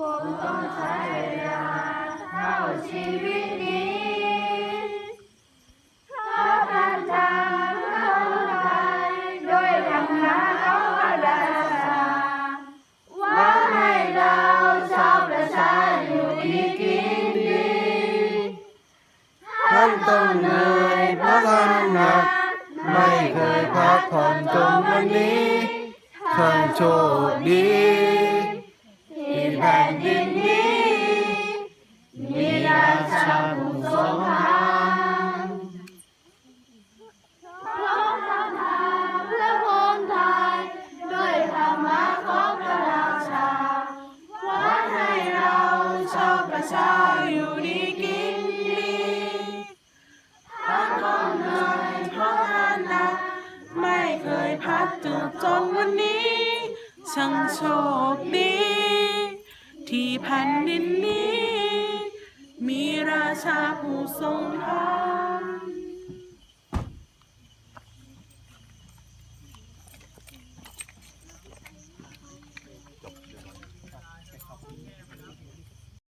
คงต้องใช้เวลาเท่าชีวิตนี้ถ้าการทางเข้าใด้วยธรรมะเขาก็ได้ชาว่าให้เราชาวประชาอยู่ดีกินดีท่านต้องเหนื่อยเพราะงานหนัก ไม่เคยพักผ่อนจนวันนี้ท่านโชคดี อยู่ดีกินดีท่านต้องเหนื่อยเพราะท่านหนักไม่เคยพักจนจนวันนี้ช่างโชคดี ที่แผ่นดินนี้ มีราชาผู้ทรงธรรม